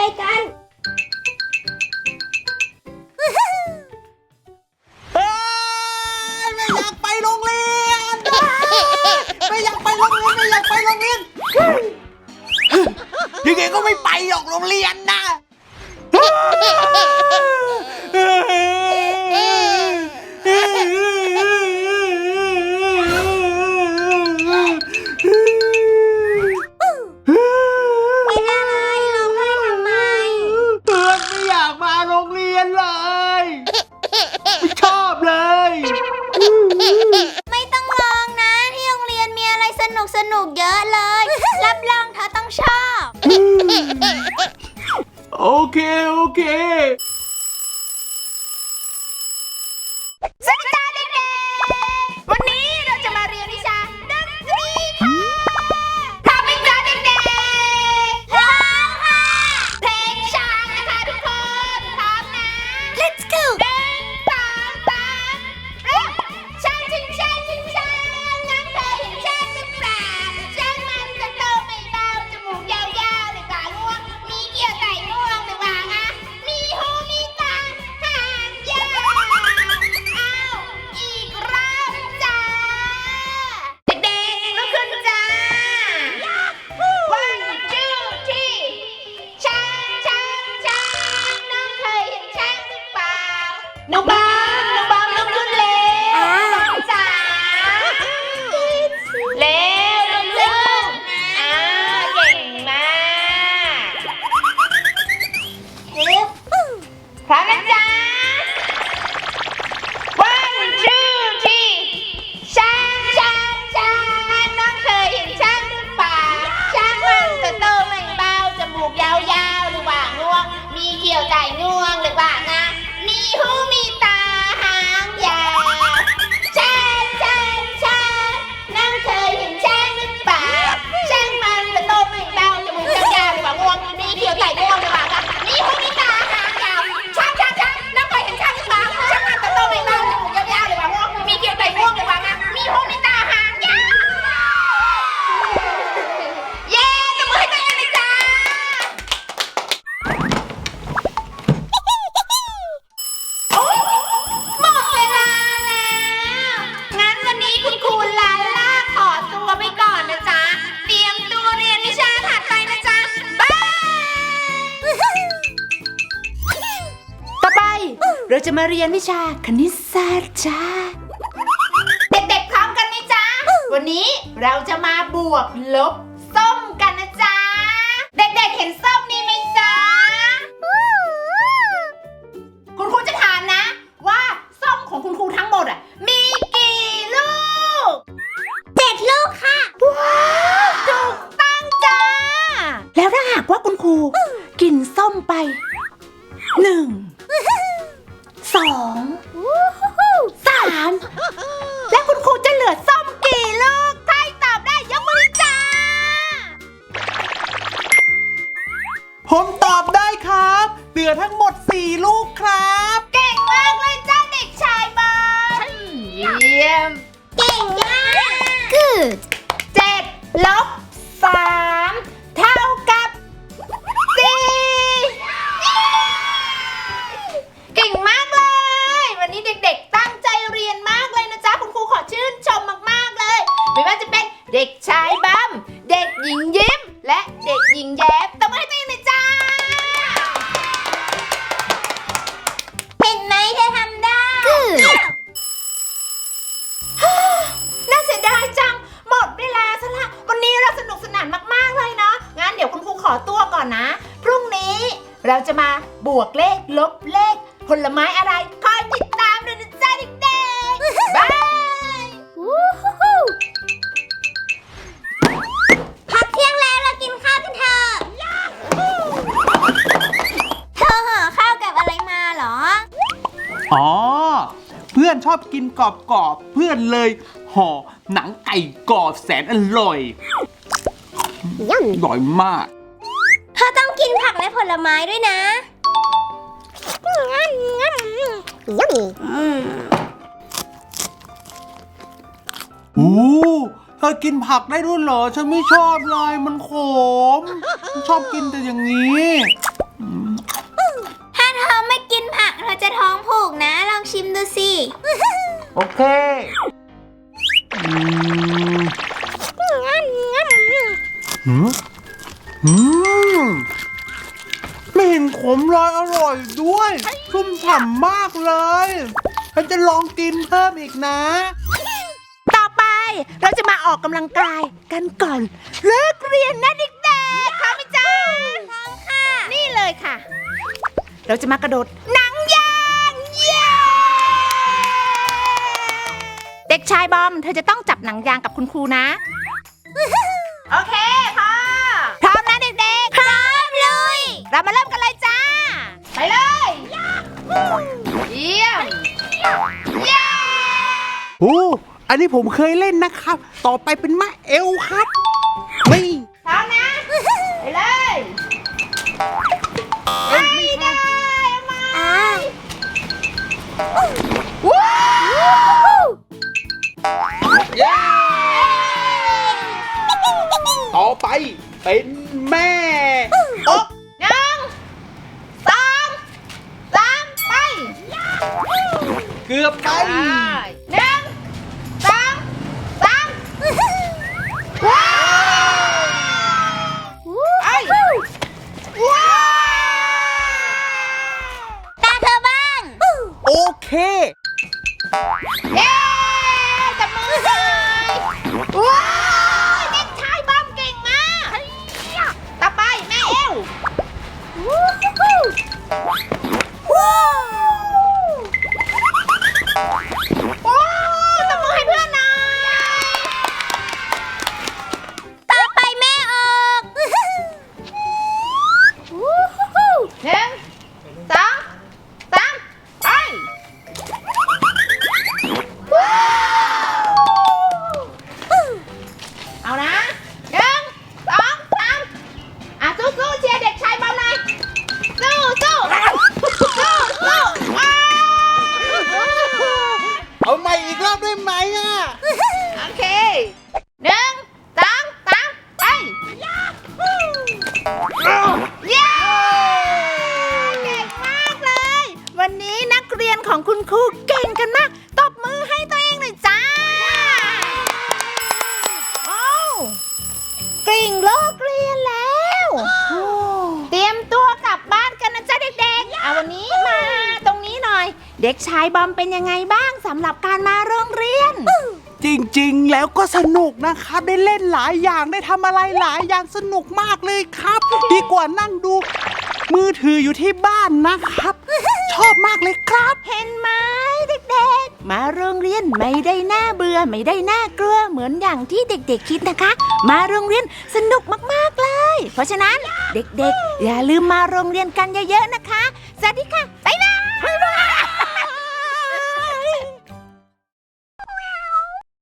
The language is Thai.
ไปกันม่อยากไปโรงเรียนไม่อยากไปโรงเรียนไม่อยากไปโรงเรียนยังไงก็ไม่ไปหรอกโรงเรียนนะ ওকে। จะมาเรียนวิชาคณิตศาสตร์จ้า เด็กๆพร้อมกันไหมจ้าวันนี้เราจะมาบวกลบ เราจะมาบวกเลขลบเลข ผลไม้อะไร คอยติดตามเลยนะจ๊ะเด็กๆบายพักเที่ยงแล้วเรากินข้าวกันเถอะ เธอห่อข้าวกับอะไรมาเหรอ อ๋อ เพื่อนชอบกินกรอบๆเพื่อนเลยห่อหนังไก่กรอบแสนอร่อยอร่อยมาก และผลไม้ด้วยนะยัมอืมอู้เธอกินผักได้ด้วยเหรอ ฉันไม่ชอบเลย มันขมชอบกินแต่อย่างนี้ ถ้าเธอไม่กินผักเธอจะท้องผูกนะ ลองชิมดูสิ โอเค อร่อยด้วย ชุ่มฉ่ำมากเลย ฉันจะลองกินเพิ่มอีกนะ ต่อไปเราจะมาออกกำลังกายกันก่อน เลิกเรียนนะเด็กๆพร้อมไหมจ๊ะนี่เลยค่ะ เราจะมากระโดดหนังยางเย้เด็กชายบอม เธอจะต้องจับหนังยางกับคุณครูนะ โอเค ยี่ยมเย้โอ้อันนี้ผมเคยเล่นนะครับ ต่อไปเป็นมะเอวครับนี่พร้อมนะ ไปเลยไม่ได้เอามาว้าวเย้ต่อไปเป็นแม่อก หนึ่งสองสามไป เกือบไป ของคุณครูเก่งกันมาก ตบมือให้ตัวเองหน่อยจ้าโอ้เก่งเลิกเรียนแล้ว เตรียมตัวกลับบ้านกันนะจ๊ะเด็กๆเอาวันนี้มาตรงนี้หน่อย เด็กชายบอมเป็นยังไงบ้างสำหรับการมาโรงเรียน จริงๆ แล้วก็สนุกนะครับ ได้เล่นหลายอย่างได้ทำอะไรหลายอย่างสนุกมากเลยครับ ดีกว่านั่งดู มือถืออยู่ที่บ้านนะครับ ชอบมากเลยครับ เห็นไหมเด็กๆ มาโรงเรียนไม่ได้น่าเบื่อไม่ได้น่ากลัวเหมือนอย่างที่เด็ก ๆ คิดนะคะ มาโรงเรียนสนุกมากๆเลย เพราะฉะนั้นเด็กๆ อย่าลืมมาโรงเรียนกันเยอะๆนะคะสวัสดีค่ะ